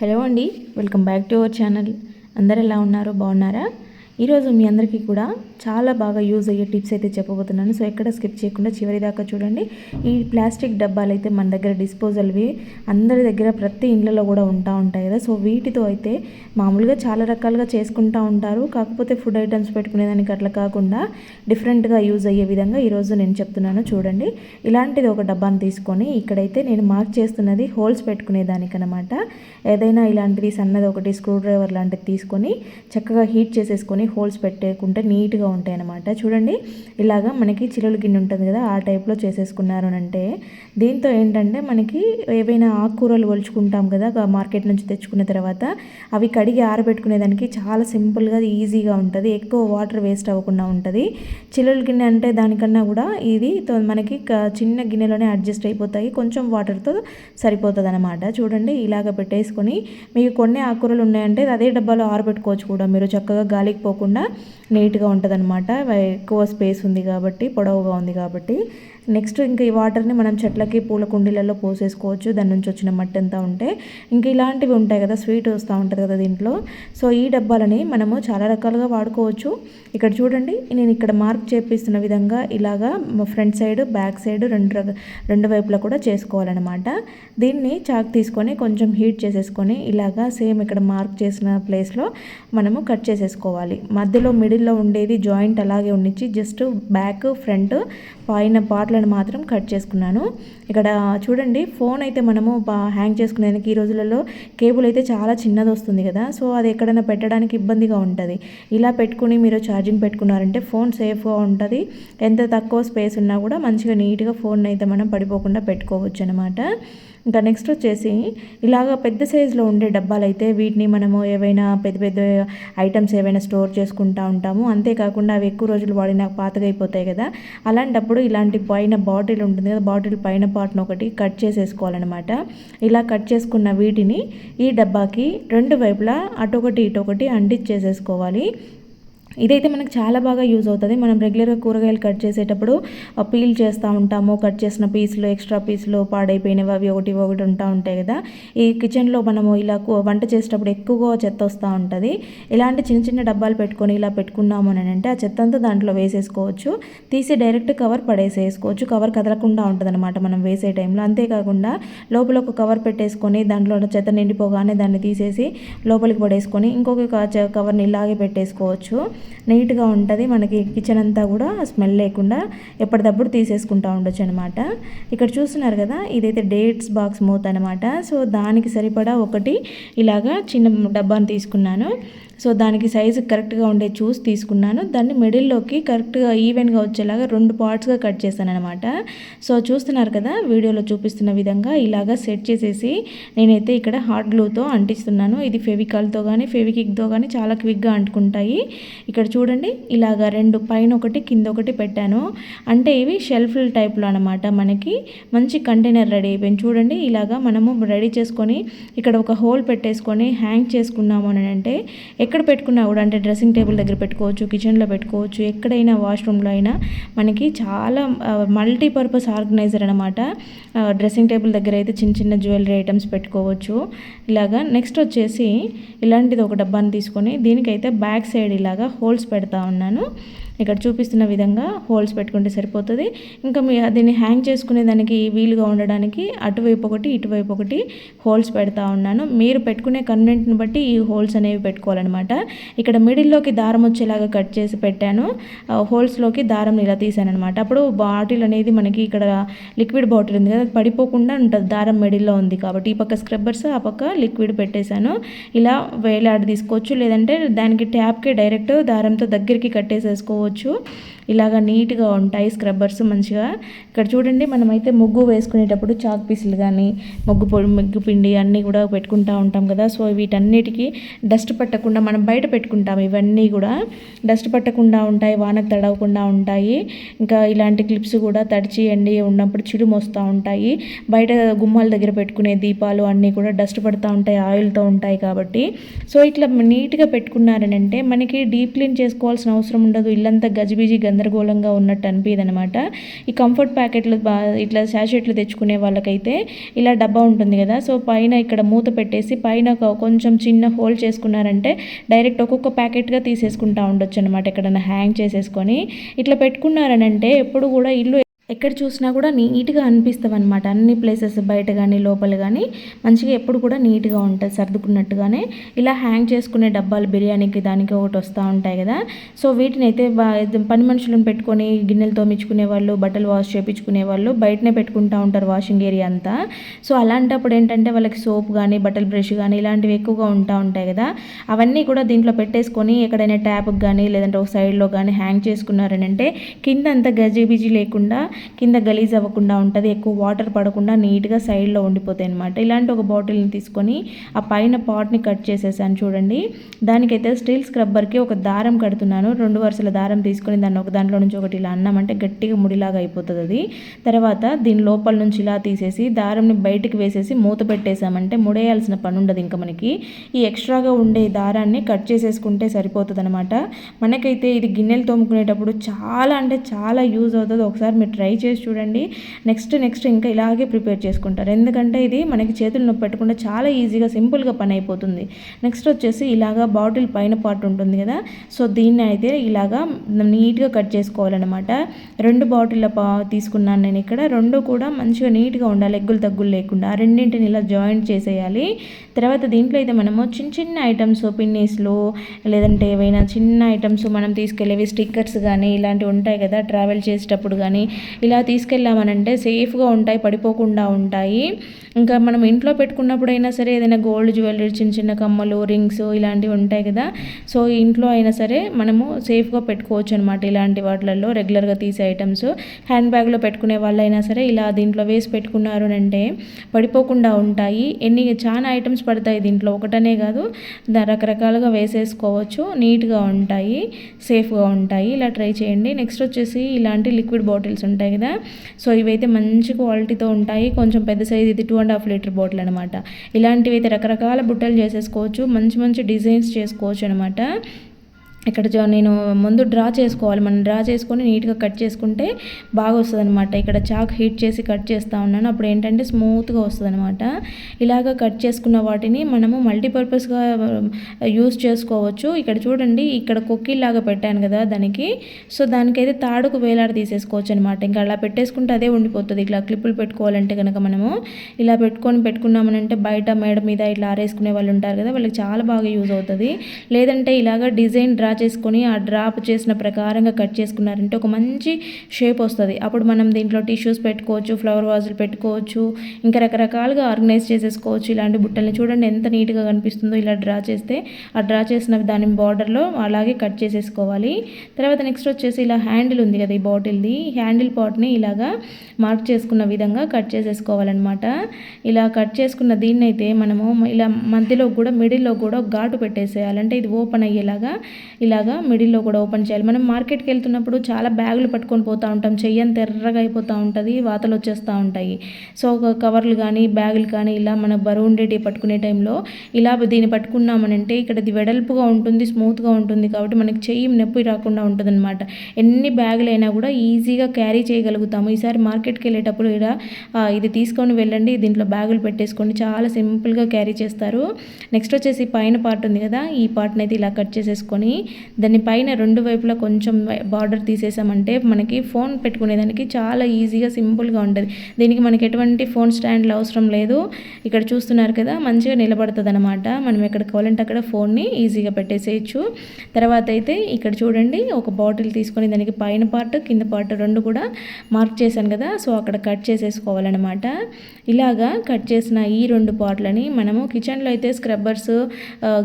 Hello అండి welcome back to our channel. అందరు ఎలా ఉన్నారు? బాగున్నారా? ఈరోజు మీ అందరికీ కూడా చాలా బాగా యూజ్ అయ్యే టిప్స్ అయితే చెప్పబోతున్నాను. సో ఎక్కడ స్కిప్ చేయకుండా చివరి దాకా చూడండి. ఈ ప్లాస్టిక్ డబ్బాలు అయితే మన దగ్గర డిస్పోజల్వి అందరి దగ్గర ప్రతి ఇండ్లలో కూడా ఉంటా ఉంటాయి కదా. సో వీటితో అయితే మామూలుగా చాలా రకాలుగా చేసుకుంటూ ఉంటారు. కాకపోతే ఫుడ్ ఐటమ్స్ పెట్టుకునేదానికి అట్లా కాకుండా డిఫరెంట్గా యూజ్ అయ్యే విధంగా ఈరోజు నేను చెప్తున్నాను. చూడండి. ఇలాంటిది ఒక డబ్బాను తీసుకొని ఇక్కడైతే నేను మార్క్ చేస్తున్నది హోల్స్ పెట్టుకునేదానికనమాట ఏదైనా ఇలాంటిది సన్నది ఒకటి స్క్రూ డ్రైవర్ లాంటిది తీసుకొని చక్కగా హీట్ చేసేసుకొని హోల్స్ పెట్టేకుంటే నీట్గా ఉంటాయి అన్నమాట చూడండి ఇలాగా మనకి చిలుల గిన్నె ఉంటుంది కదా ఆ టైప్లో చేసేసుకున్నారు అని అంటే దీంతో ఏంటంటే మనకి ఏవైనా ఆకుకూరలు ఒలుచుకుంటాం కదా మార్కెట్ నుంచి తెచ్చుకున్న తర్వాత అవి కడిగి ఆరబెట్టుకునేదానికి చాలా సింపుల్గా ఈజీగా ఉంటుంది. ఎక్కువ వాటర్ వేస్ట్ అవ్వకుండా ఉంటుంది. చిల్లుల గిన్నె అంటే దానికన్నా కూడా ఇది తో- మనకి చిన్న గిన్నెలోనే అడ్జస్ట్ అయిపోతాయి. కొంచెం వాటర్తో సరిపోతుంది అనమాట చూడండి ఇలాగ పెట్టేసుకొని మీకు కొన్ని ఆకుకూరలు ఉన్నాయంటే అదే డబ్బాలో ఆరబెట్టుకోవచ్చు కూడా. మీరు చక్కగా గాలికి పోకుండా నీట్గా ఉంటుంది అనమాట ఎక్కువ స్పేస్ ఉంది కాబట్టి పొడవుగా ఉంది కాబట్టి. నెక్స్ట్ ఇంకా ఈ వాటర్ని మనం చెట్లకి పూల కుండీలలో పోసేసుకోవచ్చు. దాని నుంచి వచ్చిన మట్టి అంతా ఉంటే ఇంకా ఇలాంటివి ఉంటాయి కదా స్వీట్ వస్తూ ఉంటుంది కదా దీంట్లో. సో ఈ డబ్బాలని మనము చాలా రకాలుగా వాడుకోవచ్చు. ఇక్కడ చూడండి నేను ఇక్కడ మార్క్ చేపిస్తున్న విధంగా ఇలాగా ఫ్రంట్ సైడ్ బ్యాక్ సైడ్ రెండు రెండు వైపులా కూడా చేసుకోవాలన్నమాట. దీన్ని చాక్ తీసుకొని కొంచెం హీట్ చేసేసుకొని ఇలాగా సేమ్ ఇక్కడ మార్క్ చేసిన ప్లేస్లో మనము కట్ చేసేసుకోవాలి. మధ్యలో మిడిల్లో ఉండేది జాయింట్ అలాగే ఉండిచ్చి జస్ట్ బ్యాక్ ఫ్రంట్ పైన పార్ట్లను మాత్రం కట్ చేసుకున్నాను. ఇక్కడ చూడండి ఫోన్ అయితే మనము బా- హ్యాంగ్ చేసుకునేందుకు ఈ రోజులలో కేబుల్ అయితే చాలా చిన్నది వస్తుంది కదా. సో అది ఎక్కడైనా పెట్టడానికి ఇబ్బందిగా ఉంటుంది. ఇలా పెట్టుకుని మీరు ఛార్జింగ్ పెట్టుకున్నారంటే ఫోన్ సేఫ్గా ఉంటుంది. ఎంత తక్కువ స్పేస్ ఉన్నా కూడా మంచిగా నీట్గా ఫోన్ అయితే మనం పడిపోకుండా పెట్టుకోవచ్చు అనమాట ఇంకా నెక్స్ట్ వచ్చేసి ఇలాగ పెద్ద సైజులో ఉండే డబ్బాలు అయితే వీటిని మనము ఏవైనా పెద్ద పెద్ద ఐటమ్స్ ఏవైనా స్టోర్ చేసుకుంటా ఉంటాము. అంతేకాకుండా అవి ఎక్కువ రోజులు వాడినా పాతగా అయిపోతాయి కదా. అలాంటప్పుడు ఇలాంటి పైన బాటిల్ ఉంటుంది కదా బాటిల్ పైన పార్ట్ను ఒకటి కట్ చేసేసుకోవాలన్నమాట. ఇలా కట్ చేసుకున్న వీటిని ఈ డబ్బాకి రెండు వైపులా అటొకటి ఇటొకటి అంటించేసేసుకోవాలి. ఇదైతే మనకు చాలా బాగా యూజ్ అవుతుంది. మనం రెగ్యులర్గా కూరగాయలు కట్ చేసేటప్పుడు పీల్ చేస్తూ ఉంటాము. కట్ చేసిన పీసులు ఎక్స్ట్రా పీసులు పాడైపోయినవి అవి ఒకటి ఒకటి ఉంటా ఉంటాయి కదా. ఈ కిచెన్లో మనము ఇలా వంట చేసేటప్పుడు ఎక్కువగా చెత్త వస్తూ ఉంటుంది. ఇలాంటి చిన్న చిన్న డబ్బాలు పెట్టుకొని ఇలా పెట్టుకున్నాము అని అంటే ఆ చెత్త అంతా దాంట్లో వేసేసుకోవచ్చు. తీసి డైరెక్ట్ కవర్ పడేసేసుకోవచ్చు. కవర్ కదలకుండా ఉంటుందన్నమాట మనం వేసే టైంలో. అంతేకాకుండా లోపల ఒక కవర్ పెట్టేసుకొని దాంట్లో చెత్త నిండిపోగానే దాన్ని తీసేసి లోపలికి పడేసుకొని ఇంకొక కవర్ని ఇలాగే పెట్టేసుకోవచ్చు. నీట్గా ఉంటుంది. మనకి కిచెన్ అంతా కూడా స్మెల్ లేకుండా ఎప్పటికప్పుడు తీసేసుకుంటూ ఉండొచ్చు అనమాట ఇక్కడ చూస్తున్నారు కదా ఇదైతే డేట్స్ బాక్స్ మూత అనమాట సో దానికి సరిపడా ఒకటి ఇలాగా చిన్న డబ్బాను తీసుకున్నాను. సో దానికి సైజు కరెక్ట్గా ఉండే చూసి తీసుకున్నాను. దాన్ని మిడిల్లోకి కరెక్ట్గా ఈవెన్గా వచ్చేలాగా రెండు పార్ట్స్గా కట్ చేశాను అనమాట సో చూస్తున్నారు కదా వీడియోలో చూపిస్తున్న విధంగా ఇలాగా సెట్ చేసేసి నేనైతే ఇక్కడ హాట్ గ్లూతో అంటిస్తున్నాను. ఇది ఫెవికాల్తో కానీ ఫెవికిక్తో కానీ చాలా క్విక్గా అంటుకుంటాయి. ఇక్కడ చూడండి ఇలాగా రెండు పైన ఒకటి కింద ఒకటి పెట్టాను. అంటే ఇవి షెల్ఫ్ టైప్లో అనమాట మనకి. మంచి కంటైనర్ రెడీ అయిపోయింది. చూడండి ఇలాగా మనము రెడీ చేసుకొని ఇక్కడ ఒక హోల్ పెట్టేసుకొని హ్యాంగ్ చేసుకున్నాము అని అంటే ఎక్కడ పెట్టుకున్నా కూడా అంటే డ్రెస్సింగ్ టేబుల్ దగ్గర పెట్టుకోవచ్చు కిచెన్లో పెట్టుకోవచ్చు ఎక్కడైనా వాష్రూమ్లో అయినా మనకి చాలా మల్టీపర్పస్ ఆర్గనైజర్ అనమాట డ్రెస్సింగ్ టేబుల్ దగ్గర అయితే చిన్న చిన్న జ్యువెలరీ ఐటమ్స్ పెట్టుకోవచ్చు. ఇలాగా నెక్స్ట్ వచ్చేసి ఇలాంటిది ఒక డబ్బాని తీసుకొని దీనికైతే బ్యాక్ సైడ్ ఇలాగా హోల్స్ పెడతా ఉన్నాను. ఇక్కడ చూపిస్తున్న విధంగా హోల్స్ పెట్టుకుంటే సరిపోతుంది. ఇంకా మీ దీన్ని హ్యాంగ్ చేసుకునే దానికి వీలుగా ఉండడానికి అటువైపు ఒకటి ఇటువైపు ఒకటి హోల్స్ పెడతా ఉన్నాను. మీరు పెట్టుకునే కన్వెంట్ని బట్టి ఈ హోల్స్ అనేవి పెట్టుకోవాలన్నమాట. ఇక్కడ మిడిల్లోకి దారం వచ్చేలాగా కట్ చేసి పెట్టాను. హోల్స్లోకి దారం ఇలా తీసాను అనమాట అప్పుడు బాటిల్ అనేది మనకి ఇక్కడ లిక్విడ్ బాటిల్ ఉంది కదా పడిపోకుండా ఉంటుంది. దారం మిడిల్లో ఉంది కాబట్టి ఈ పక్క స్క్రబ్బర్స్ ఆ పక్క లిక్విడ్ పెట్టేశాను. ఇలా వేలాడి తీసుకోవచ్చు లేదంటే దానికి ట్యాప్కి డైరెక్ట్ దారంతో దగ్గరికి కట్టేసేసుకోవచ్చు. చేసుకోవచ్చు. ఇలాగ నీట్గా ఉంటాయి స్క్రబ్బర్స్ మంచిగా. ఇక్కడ చూడండి మనమైతే ముగ్గు వేసుకునేటప్పుడు చాక్ పీసులు కానీ ముగ్గు పొడి ముగ్గు పిండి అన్నీ కూడా పెట్టుకుంటా ఉంటాం కదా. సో వీటన్నిటికీ డస్ట్ పట్టకుండా మనం బయట పెట్టుకుంటాం. ఇవన్నీ కూడా డస్ట్ పట్టకుండా ఉంటాయి వానకు తడవకుండా ఉంటాయి. ఇంకా ఇలాంటి క్లిప్స్ కూడా తడిచి ఎండి ఉన్నప్పుడు చిడుము వస్తూ ఉంటాయి. బయట గుమ్మాల దగ్గర పెట్టుకునే దీపాలు అన్నీ కూడా డస్ట్ పడుతూ ఉంటాయి ఆయిల్తో ఉంటాయి కాబట్టి. సో ఇట్లా నీట్గా పెట్టుకున్నారని అంటే మనకి డీప్ క్లీన్ చేసుకోవాల్సిన అవసరం ఉండదు. ఇల్లంతా గజిబిజి గంద గందరగోళంగా ఉన్నట్టు అనిపించదు అనమాట ఈ కంఫర్ట్ ప్యాకెట్లు బా ఇట్లా శాషెట్లు తెచ్చుకునే వాళ్ళకైతే ఇలా డబ్బా ఉంటుంది కదా సో పైన ఇక్కడ మూత పెట్టేసి పైన కొంచెం చిన్న హోల్ చేసుకున్నారంటే డైరెక్ట్ ఒక్కొక్క ప్యాకెట్గా తీసేసుకుంటా ఉండొచ్చు అనమాట ఎక్కడైనా హ్యాంగ్ చేసేసుకొని. ఇట్లా పెట్టుకున్నారనంటే ఎప్పుడు కూడా ఇల్లు ఎక్కడ చూసినా కూడా నీట్గా అనిపిస్తావు అనమాట అన్ని ప్లేసెస్ బయట కానీ లోపల కానీ మంచిగా ఎప్పుడు కూడా నీట్గా ఉంటుంది సర్దుకున్నట్టుగానే. ఇలా హ్యాంగ్ చేసుకునే డబ్బాలు బిర్యానీకి దానికి ఒకటి వస్తూ ఉంటాయి కదా. సో వీటిని అయితే పని మనుషులను పెట్టుకొని గిన్నెలు తోమించుకునే వాళ్ళు బట్టలు వాష్ చేయించుకునే వాళ్ళు బయటనే పెట్టుకుంటూ ఉంటారు వాషింగ్ ఏరియా అంతా. సో అలాంటప్పుడు ఏంటంటే వాళ్ళకి సోప్ కానీ బట్టల బ్రష్ కానీ ఇలాంటివి ఎక్కువగా ఉంటా ఉంటాయి కదా. అవన్నీ కూడా దీంట్లో పెట్టేసుకొని ఎక్కడైనా ట్యాప్కి కానీ లేదంటే ఒక సైడ్లో కానీ హ్యాంగ్ చేసుకున్నారని అంటే కింద అంత గజిబిజి లేకుండా కింద గలీజ్ అవ్వకుండా ఉంటుంది ఎక్కువ వాటర్ పడకుండా నీట్గా సైడ్లో ఉండిపోతాయి అనమాట ఇలాంటి ఒక బాటిల్ని తీసుకొని ఆ పైన పాట్ని కట్ చేసేసాను చూడండి. దానికైతే స్టీల్ స్క్రబ్బర్కి ఒక దారం కడుతున్నాను. రెండు వరుసల దారం తీసుకొని దాన్ని ఒక దాంట్లో నుంచి ఒకటి ఇలా అన్నామంటే గట్టిగా ముడిలాగా అయిపోతుంది అది. తర్వాత దీని లోపల నుంచి ఇలా తీసేసి దారంని బయటికి వేసేసి మూత పెట్టేసామంటే ముడేయాల్సిన పని ఉండదు ఇంకా మనకి. ఈ ఎక్స్ట్రాగా ఉండే దారాన్ని కట్ చేసేసుకుంటే సరిపోతుంది అనమాట మనకైతే ఇది గిన్నెలు తోముకునేటప్పుడు చాలా అంటే చాలా యూజ్ అవుతుంది. ఒకసారి మీరు ట్రై చేసి చూడండి. నెక్స్ట్ నెక్స్ట్ ఇంకా ఇలాగే ప్రిపేర్ చేసుకుంటారు. ఎందుకంటే ఇది మనకి చేతులు నొప్పి పెట్టకుండా చాలా ఈజీగా సింపుల్గా పని అయిపోతుంది. నెక్స్ట్ వచ్చేసి ఇలాగా బాటిల్ పైన పార్ట్ ఉంటుంది కదా. సో దీన్ని అయితే ఇలాగా నీట్గా కట్ చేసుకోవాలన్నమాట. రెండు బాటిల్ పా తీసుకున్నాను నేను ఇక్కడ. రెండు కూడా మంచిగా నీట్గా ఉండాలి ఎగ్గులు తగ్గులు లేకుండా. రెండింటిని ఇలా జాయింట్ చేసేయాలి. తర్వాత దీంట్లో అయితే మనము చిన్న చిన్న ఐటమ్స్ పిన్నీస్లు లేదంటే ఏవైనా చిన్న ఐటమ్స్ మనం తీసుకెళ్ళేవి స్టిక్కర్స్ కానీ ఇలాంటివి ఉంటాయి కదా ట్రావెల్ చేసేటప్పుడు కానీ ఇలా తీసుకెళ్ళామనంటే సేఫ్గా ఉంటాయి పడిపోకుండా ఉంటాయి. ఇంకా మనం ఇంట్లో పెట్టుకున్నప్పుడైనా సరే ఏదైనా గోల్డ్ జ్యువెలరీ చిన్న చిన్న కమ్మలు రింగ్స్ ఇలాంటివి ఉంటాయి కదా. సో ఇంట్లో అయినా సరే మనము సేఫ్గా పెట్టుకోవచ్చు అనమాట ఇలాంటి వాటిలలో రెగ్యులర్గా తీసే ఐటమ్స్. హ్యాండ్ బ్యాగ్లో పెట్టుకునే వాళ్ళైనా సరే ఇలా దీంట్లో వేసి పెట్టుకున్నారు అంటే పడిపోకుండా ఉంటాయి. ఎన్ని చాలా ఐటమ్స్ పడతాయి దీంట్లో. ఒకటనే కాదు రకరకాలుగా వేసేసుకోవచ్చు. నీట్గా ఉంటాయి సేఫ్గా ఉంటాయి. ఇలా ట్రై చేయండి. నెక్స్ట్ వచ్చేసి ఇలాంటి లిక్విడ్ బాటిల్స్ ఉంటాయి ఉంటాయి కదా. సో ఇవైతే మంచి క్వాలిటీతో ఉంటాయి. కొంచెం పెద్ద సైజ్ ఇది two and half litre bottle అనమాట ఇలాంటివి అయితే రకరకాల బుట్టలు చేసేసుకోవచ్చు. మంచి మంచి డిజైన్స్ చేసుకోవచ్చు అనమాట ఇక్కడ నేను ముందు డ్రా చేసుకోవాలి. మనం డ్రా చేసుకొని నీట్గా కట్ చేసుకుంటే బాగా వస్తుంది అనమాట ఇక్కడ చాక్ హీట్ చేసి కట్ చేస్తూ ఉన్నాను. అప్పుడు ఏంటంటే స్మూత్గా వస్తుంది అనమాట ఇలాగ కట్ చేసుకున్న వాటిని మనము మల్టీపర్పస్గా యూస్ చేసుకోవచ్చు. ఇక్కడ చూడండి ఇక్కడ కొక్కిలాగా పెట్టాను కదా దానికి. సో దానికైతే తాడుకు వేలాడ తీసేసుకోవచ్చు అనమాట ఇంకా అలా పెట్టేసుకుంటే అదే ఉండిపోతుంది. ఇట్లా క్లిప్పులు పెట్టుకోవాలంటే కనుక మనము ఇలా పెట్టుకొని పెట్టుకున్నామనంటే బయట మేడ మీద ఇట్లా ఆరేసుకునే వాళ్ళు ఉంటారు కదా వాళ్ళకి చాలా బాగా యూజ్ అవుతుంది. లేదంటే ఇలాగ డిజైన్ డ్రా చేసుకొని ఆ డ్రాప్ చేసిన ప్రకారంగా కట్ చేసుకున్నారంటే ఒక మంచి షేప్ వస్తుంది. అప్పుడు మనం దీంట్లో టిష్యూస్ పెట్టుకోవచ్చు ఫ్లవర్ వాజులు పెట్టుకోవచ్చు ఇంకా రకరకాలుగా ఆర్గనైజ్ చేసేసుకోవచ్చు. ఇలాంటి బుట్టల్ని చూడండి ఎంత నీట్గా కనిపిస్తుందో ఇలా డ్రా చేస్తే ఆ డ్రా చేసిన దాని బార్డర్లో అలాగే కట్ చేసేసుకోవాలి. తర్వాత నెక్స్ట్ వచ్చేసి ఇలా హ్యాండిల్ ఉంది కదా ఈ బాటిల్ది. హ్యాండిల్ పాట్ని ఇలాగా మార్క్ చేసుకున్న విధంగా కట్ చేసేసుకోవాలన్నమాట. ఇలా కట్ చేసుకున్న దీన్నైతే మనము ఇలా మధ్యలో కూడా మిడిల్లో కూడా ఘాటు పెట్టేసేయాలంటే ఇది ఓపెన్ అయ్యేలాగా ఇలాగా మిడిల్లో కూడా ఓపెన్ చేయాలి. మనం మార్కెట్కి వెళ్తున్నప్పుడు చాలా బ్యాగులు పట్టుకొని పోతూ ఉంటాం. చెయ్యని తెర్రగా అయిపోతూ ఉంటుంది వాతలు వచ్చేస్తూ ఉంటాయి. సో కవర్లు కానీ బ్యాగులు కానీ ఇలా మన బరువు ఉండేటివి పట్టుకునే టైంలో ఇలా దీన్ని పట్టుకున్నామనంటే ఇక్కడ ఇది వెడల్పుగా ఉంటుంది స్మూత్గా ఉంటుంది కాబట్టి మనకి చెయ్యి నొప్పి రాకుండా ఉంటుంది అనమాట ఎన్ని బ్యాగులు అయినా కూడా ఈజీగా క్యారీ చేయగలుగుతాము. ఈసారి మార్కెట్కి వెళ్ళేటప్పుడు ఇలా ఇది తీసుకొని వెళ్ళండి దీంట్లో బ్యాగులు పెట్టేసుకోండి. చాలా సింపుల్గా క్యారీ చేస్తారు. నెక్స్ట్ వచ్చేసి పైన పార్ట్ ఉంది కదా ఈ పార్ట్ని అయితే ఇలా కట్ చేసేసుకొని దాని పైన రెండు వైపులా కొంచెం బార్డర్ తీసేసామంటే మనకి ఫోన్ పెట్టుకునేదానికి చాలా ఈజీగా సింపుల్గా ఉంటుంది. దీనికి మనకి ఎటువంటి ఫోన్ స్టాండ్లు అవసరం లేదు. ఇక్కడ చూస్తున్నారు కదా మంచిగా నిలబడుతుంది అనమాట మనం ఎక్కడ కావాలంటే అక్కడ ఫోన్ని ఈజీగా పెట్టేసేయచ్చు. తర్వాత అయితే ఇక్కడ చూడండి ఒక బాటిల్ తీసుకొని దానికి పైన పార్ట్ కింద పార్ట్ రెండు కూడా మార్క్ చేశాను కదా సో అక్కడ కట్ చేసేసుకోవాలన్నమాట. ఇలాగా కట్ చేసిన ఈ రెండు పార్ట్లని మనము కిచెన్లో అయితే స్క్రబ్బర్స్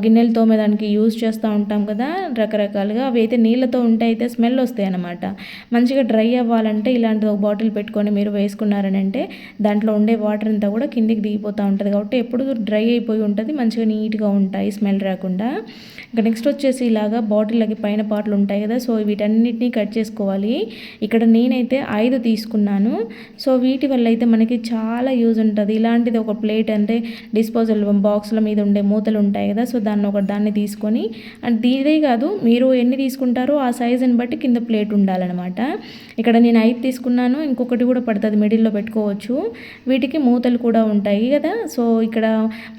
గిన్నెలు తోమేదానికి యూజ్ చేస్తూ ఉంటాం కదా రకరకాలుగా అవి అయితే నీళ్ళతో ఉంటే అయితే స్మెల్ వస్తాయి అన్నమాట. మంచిగా డ్రై అవ్వాలంటే ఇలాంటి ఒక బాటిల్ పెట్టుకొని మీరు వేసుకున్నారని అంటే దాంట్లో ఉండే వాటర్ అంతా కూడా కిందికి దిగిపోతూ ఉంటుంది. కాబట్టి ఎప్పుడు డ్రై అయిపోయి ఉంటుంది మంచిగా నీట్గా ఉంటాయి స్మెల్ రాకుండా. ఇంకా నెక్స్ట్ వచ్చేసి ఇలాగా బాటిల్కి పైన పాటలు ఉంటాయి కదా సో వీటన్నిటిని కట్ చేసుకోవాలి. ఇక్కడ నేనైతే ఐదు తీసుకున్నాను. సో వీటి వల్ల అయితే మనకి చాలా యూజ్ ఉంటుంది. ఇలాంటిది ఒక ప్లేట్ అంటే డిస్పోజల్ బాక్స్ల మీద ఉండే మూతలు ఉంటాయి కదా సో దాన్ని ఒక దాన్ని తీసుకొని అండ్ ఇదే కాదు కాదు. మీరు ఎన్ని తీసుకుంటారో ఆ సైజుని బట్టి కింద ప్లేట్ ఉండాలన్నమాట. ఇక్కడ నేను ఐదు తీసుకున్నాను. ఇంకొకటి కూడా పడుతుంది. మిడిల్లో పెట్టుకోవచ్చు. వీటికి మూతలు కూడా ఉంటాయి కదా. సో ఇక్కడ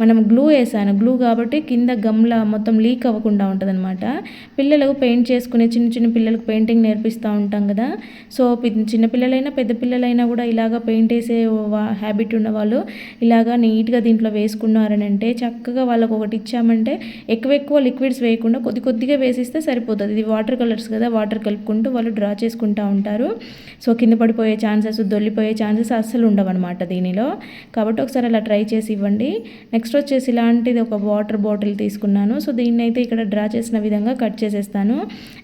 మనం గ్లూ వేసాను. గ్లూ కాబట్టి కింద గమ్లా మొత్తం లీక్ అవ్వకుండా ఉంటుందన్నమాట. పిల్లలకు పెయింట్ చేసుకునే చిన్న చిన్న పిల్లలకు పెయింటింగ్ నేర్పిస్తూ ఉంటాం కదా. సో చిన్న పిల్లలైనా పెద్ద పిల్లలైనా కూడా ఇలాగ పెయింట్ వేసే హ్యాబిట్ ఉన్నవాళ్ళు ఇలాగా నీట్గా దీంట్లో వేసుకున్నారని అంటే చక్కగా వాళ్ళకు ఒకటి ఇచ్చామంటే ఎక్కువ ఎక్కువ లిక్విడ్స్ వేయకుండా కొద్ది కొద్దిగా వేసిస్తే సరిపోతుంది. ఇది వాటర్ కలర్స్ కదా వాటర్ కలుపుకుంటూ వాళ్ళు డ్రా చేసుకుంటూ ఉంటారు. సో కింద పడిపోయే ఛాన్సెస్ దొల్లిపోయే ఛాన్సెస్ అస్సలు ఉండవన్నమాట దీనిలో. కాబట్టి ఒకసారి అలా ట్రై చేసి ఇవ్వండి. నెక్స్ట్ వచ్చేసి ఇలాంటిది ఒక వాటర్ బాటిల్ తీసుకున్నాను. సో దీన్ని అయితే ఇక్కడ డ్రా చేసిన విధంగా కట్ చేసేస్తాను.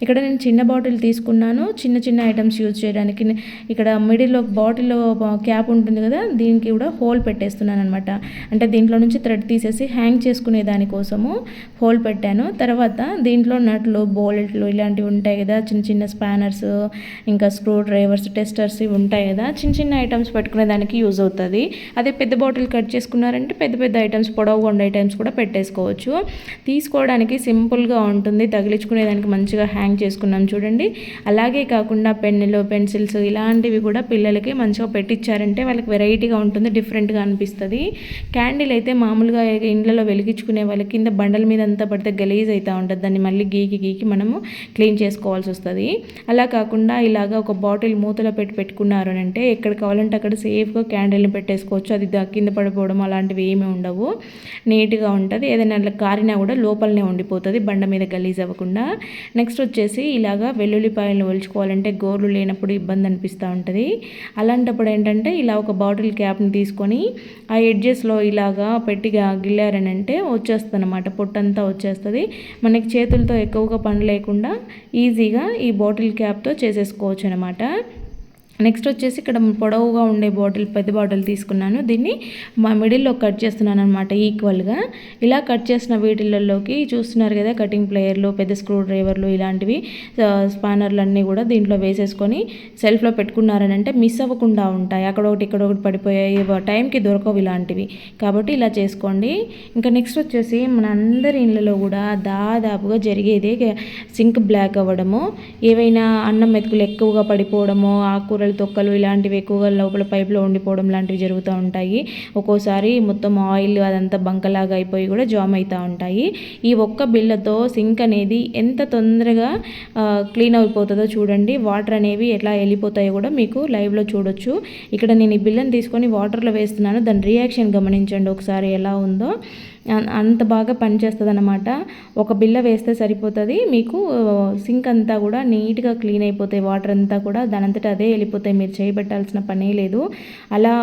ఇక్కడ నేను చిన్న బాటిల్ తీసుకున్నాను. చిన్న చిన్న ఐటమ్స్ యూజ్ చేయడానికి ఇక్కడ మిడిల్లో బాటిల్లో క్యాప్ ఉంటుంది కదా దీనికి కూడా హోల్ పెట్టేస్తున్నాను అనమాట అంటే దీంట్లో నుంచి థ్రెడ్ తీసేసి హ్యాంగ్ చేసుకునే దానికోసము హోల్ పెట్టాను. తర్వాత దీంట్లో నట్లు బోలెట్లు ఇలాంటివి ఉంటాయి కదా చిన్న చిన్న స్పానర్స్ ఇంకా స్క్రూ డ్రైవర్స్ టెస్టర్స్ ఇవి ఉంటాయి కదా చిన్న చిన్న ఐటమ్స్ పెట్టుకునే దానికి యూజ్ అవుతుంది. అదే పెద్ద బాటిల్ కట్ చేసుకున్నారంటే పెద్ద పెద్ద ఐటమ్స్ పొడవుగా ఉండే ఐటమ్స్ కూడా పెట్టేసుకోవచ్చు. తీసుకోవడానికి సింపుల్గా ఉంటుంది. తగిలించుకునే దానికి మంచిగా హ్యాంగ్ చేసుకున్నాం చూడండి. అలాగే కాకుండా పెన్నులు పెన్సిల్స్ ఇలాంటివి కూడా పిల్లలకి మంచిగా పెట్టించారంటే వాళ్ళకి వెరైటీగా ఉంటుంది డిఫరెంట్గా అనిపిస్తుంది. క్యాండిల్ అయితే మామూలుగా ఇండ్లలో వెలిగించుకునే వాళ్ళ కింద బండల మీద అంతా పడితే గలీజ్ అవుతూ ఉంటుంది. దాన్ని మళ్ళీ గీ గీకి గీకి మనము క్లీన్ చేసుకోవాల్సి వస్తుంది. అలా కాకుండా ఇలాగ ఒక బాటిల్ మూతలో పెట్టి పెట్టుకున్నారు అని అంటే ఎక్కడ కావాలంటే అక్కడ సేఫ్గా క్యాండిల్ని పెట్టేసుకోవచ్చు. అది కింద పడిపోవడం అలాంటివి ఏమీ ఉండవు. నీట్గా ఉంటుంది. ఏదైనా కారినా కూడా లోపలనే ఉండిపోతుంది. బండ మీద గలీజ్ అవ్వకుండా. నెక్స్ట్ వచ్చేసి ఇలాగా వెల్లుల్లిపాయలను ఒలుచుకోవాలంటే గోర్లు లేనప్పుడు ఇబ్బంది అనిపిస్తూ ఉంటుంది. అలాంటప్పుడు ఏంటంటే ఇలా ఒక బాటిల్ క్యాప్ని తీసుకొని ఆ ఎడ్జెస్లో ఇలాగా పెట్టిగా గిల్లారనంటే వచ్చేస్తుంది అనమాట పొట్టంతా వచ్చేస్తుంది. మనకి చేతులతో ఎక్కువ ఎక్కువగా పని లేకుండా ఈజీగా ఈ బాటిల్ క్యాప్తో చేసేసుకోవచ్చు అనమాట నెక్స్ట్ వచ్చేసి ఇక్కడ పొడవుగా ఉండే బాటిల్ పెద్ద బాటిల్ తీసుకున్నాను. దీన్ని మా మిడిల్లో కట్ చేస్తున్నాను అనమాట ఈక్వల్గా. ఇలా కట్ చేసిన వీటిలలోకి చూస్తున్నారు కదా కటింగ్ ప్లేయర్లు పెద్ద స్క్రూ డ్రైవర్లు ఇలాంటివి స్పానర్లు అన్నీ కూడా దీంట్లో వేసేసుకొని సెల్ఫ్లో పెట్టుకున్నారని అంటే మిస్ అవ్వకుండా ఉంటాయి. అక్కడ ఒకటి ఇక్కడ ఒకటి పడిపోయాయి టైంకి దొరకవు ఇలాంటివి. కాబట్టి ఇలా చేసుకోండి. ఇంకా నెక్స్ట్ వచ్చేసి మన అందరి ఇళ్ళలో కూడా దాదాపుగా జరిగేదే సింక్ బ్లాక్ అవ్వడము. ఏవైనా అన్నం మెతుకులు ఎక్కువగా పడిపోవడము ఆకుకూరలు తొక్కలు తొక్కలు ఇలాంటివి ఎక్కువగా లోపల పైప్లో ఉండిపోవడం లాంటివి జరుగుతూ ఉంటాయి. ఒక్కోసారి మొత్తం ఆయిల్ అదంతా బంకలాగా అయిపోయి కూడా జామ్ అవుతూ ఉంటాయి. ఈ ఒక్క బిల్లతో సింక్ అనేది ఎంత తొందరగా క్లీన్ అయిపోతుందో చూడండి. వాటర్ అనేవి ఎట్లా వెళ్ళిపోతాయో కూడా మీకు లైవ్లో చూడొచ్చు. ఇక్కడ నేను ఈ బిల్లని తీసుకొని వాటర్లో వేస్తున్నాను. దాని రియాక్షన్ గమనించండి ఒకసారి ఎలా ఉందో. అంత బాగా పనిచేస్తుంది అనమాట ఒక బిల్ల వేస్తే సరిపోతుంది. మీకు సింక్ అంతా కూడా నీట్గా క్లీన్ అయిపోతాయి. వాటర్ అంతా కూడా దానంతటా అదే వెళ్ళిపోతుంది వెళ్ళిపోతాయి మీరు చేయబట్టాల్సిన పనే లేదు. అలా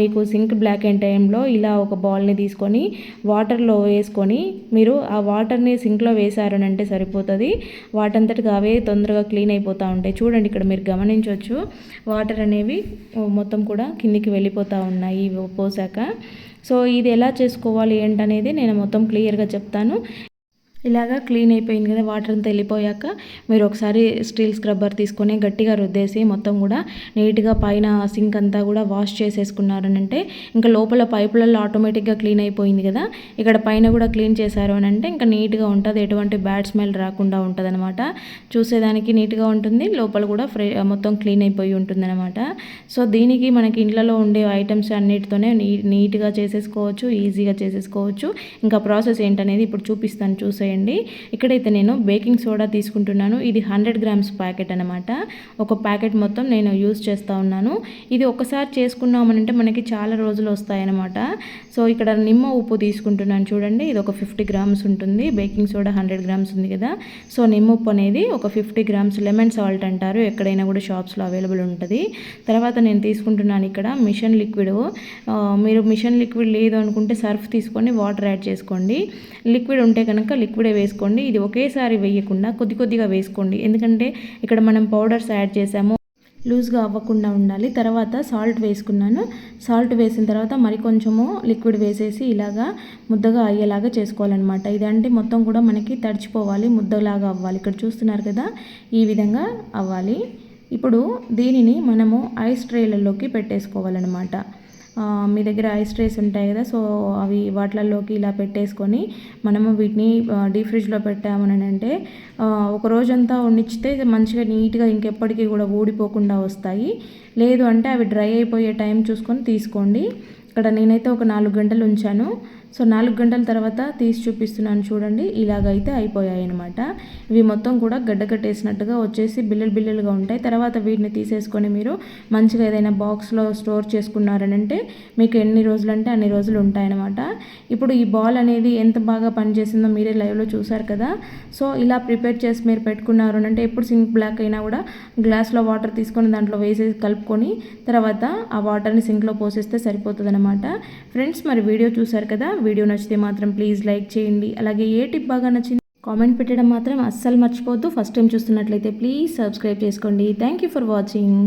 మీకు సింక్ బ్లాక్ అయిన టైంలో ఇలా ఒక బాల్ని తీసుకొని వాటర్లో వేసుకొని మీరు ఆ వాటర్ని సింక్లో వేసారని అంటే సరిపోతుంది. వాటంతటికి అవే తొందరగా క్లీన్ అయిపోతూ ఉంటాయి. చూడండి ఇక్కడ మీరు గమనించవచ్చు వాటర్ అనేవి మొత్తం కూడా కిందికి వెళ్ళిపోతూ ఉన్నాయి పోసాక సో ఇది ఎలా చేసుకోవాలి ఏంటనేది నేను మొత్తం క్లియర్గా చెప్తాను. ఇలాగా క్లీన్ అయిపోయింది కదా వాటర్ అంతా వెళ్ళిపోయాక మీరు ఒకసారి స్టీల్ స్క్రబ్బర్ తీసుకొని గట్టిగా రుద్దేసి మొత్తం కూడా నీట్గా పైన సింక్ అంతా కూడా వాష్ చేసేసుకున్నారనంటే ఇంకా లోపల పైపులలో ఆటోమేటిక్గా క్లీన్ అయిపోయింది కదా ఇక్కడ పైన కూడా క్లీన్ చేశారు అని అంటే ఇంకా నీట్గా ఉంటుంది ఎటువంటి బ్యాడ్ స్మెల్ రాకుండా ఉంటుంది అనమాట చూసేదానికి నీట్గా ఉంటుంది లోపల కూడా ఫ్రె మొత్తం క్లీన్ అయిపోయి ఉంటుంది అనమాట సో దీనికి మనకి ఇంట్లో ఉండే ఐటమ్స్ అన్నిటితోనే నీ నీట్గా చేసేసుకోవచ్చు ఈజీగా చేసేసుకోవచ్చు. ఇంకా ప్రాసెస్ ఏంటనేది ఇప్పుడు చూపిస్తాను చూసే చేయండి. ఇక్కడైతే నేను బేకింగ్ సోడా తీసుకుంటున్నాను. ఇది హండ్రెడ్ గ్రామ్స్ ప్యాకెట్ అనమాట ఒక ప్యాకెట్ మొత్తం నేను యూజ్ చేస్తూ ఉన్నాను. ఇది ఒకసారి చేసుకున్నామనంటే మనకి చాలా రోజులు వస్తాయన్నమాట. సో ఇక్కడ నిమ్మ ఉప్పు తీసుకుంటున్నాను చూడండి. ఇది ఒక ఫిఫ్టీ గ్రామ్స్ ఉంటుంది. బేకింగ్ సోడా హండ్రెడ్ గ్రామ్స్ ఉంది కదా. సో నిమ్మ ఉప్పు అనేది ఒక ఫిఫ్టీ గ్రామ్స్ లెమన్ సాల్ట్ అంటారు. ఎక్కడైనా కూడా షాప్స్లో అవైలబుల్ ఉంటుంది. తర్వాత నేను తీసుకుంటున్నాను ఇక్కడ మిషన్ లిక్విడ్. మీరు మిషన్ లిక్విడ్ లేదు అనుకుంటే సర్ఫ్ తీసుకొని వాటర్ యాడ్ చేసుకోండి. లిక్విడ్ ఉంటే కనుక లిక్విడ్ ఇప్పుడే వేసుకోండి. ఇది ఒకేసారి వేయకుండా కొద్ది కొద్దిగా వేసుకోండి. ఎందుకంటే ఇక్కడ మనం పౌడర్స్ యాడ్ చేసాము. లూజ్గా అవ్వకుండా ఉండాలి. తర్వాత సాల్ట్ వేసుకున్నాను. సాల్ట్ వేసిన తర్వాత మరి కొంచెము లిక్విడ్ వేసేసి ఇలాగా ముద్దగా అయ్యేలాగా చేసుకోవాలన్నమాట. ఇదంటే మొత్తం కూడా మనకి తడిచిపోవాలి. ముద్దలాగా అవ్వాలి. ఇక్కడ చూస్తున్నారు కదా? ఈ విధంగా అవ్వాలి. ఇప్పుడు దీనిని మనము ఐస్ ట్రేలలోకి పెట్టేసుకోవాలన్నమాట. మీ దగ్గర ఐస్ ట్రేస్ ఉంటాయి కదా సో అవి వాటిలలోకి ఇలా పెట్టేసుకొని మనము వీటిని డీప్ ఫ్రిడ్జ్లో పెట్టామని అంటే ఒక రోజంతా ఉండిచ్చితే మంచిగా నీట్గా ఇంకెప్పటికీ కూడా ఊడిపోకుండా వస్తాయి. లేదు అంటే అవి డ్రై అయిపోయే టైం చూసుకొని తీసుకోండి. ఇక్కడ నేనైతే ఒక నాలుగు గంటలు ఉంచాను. సో నాలుగు గంటల తర్వాత తీసి చూపిస్తున్నాను చూడండి ఇలాగైతే అయిపోయాయి అనమాట ఇవి మొత్తం కూడా గడ్డ కట్టేసినట్టుగా వచ్చేసి బిల్లలు బిల్లలుగా ఉంటాయి. తర్వాత వీటిని తీసేసుకొని మీరు మంచిగా ఏదైనా బాక్స్లో స్టోర్ చేసుకున్నారనంటే మీకు ఎన్ని రోజులు అంటే అన్ని రోజులు ఉంటాయన్నమాట. ఇప్పుడు ఈ బాల్ అనేది ఎంత బాగా పనిచేసిందో మీరే లైవ్లో చూసారు కదా. సో ఇలా ప్రిపేర్ చేసి మీరు పెట్టుకున్నారు అంటే ఎప్పుడు సింక్ బ్లాక్ అయినా కూడా గ్లాస్లో వాటర్ తీసుకొని దాంట్లో వేసేసి కలుపుకొని తర్వాత ఆ వాటర్ని సింక్లో పోసేస్తే సరిపోతుంది అనమాట ఫ్రెండ్స్ మరి వీడియో చూసారు కదా? వీడియో నచ్చితే మాత్రం ప్లీజ్ లైక్ చేయండి. అలాగే ఏ టిప్ బాగా నచ్చింది కామెంట్ పెట్టడం మాత్రం అస్సలు మర్చిపోద్దు ఫస్ట్ టైం చూస్తున్నట్లయితే ప్లీజ్ సబ్స్క్రైబ్ చేసుకోండి. Thank you for watching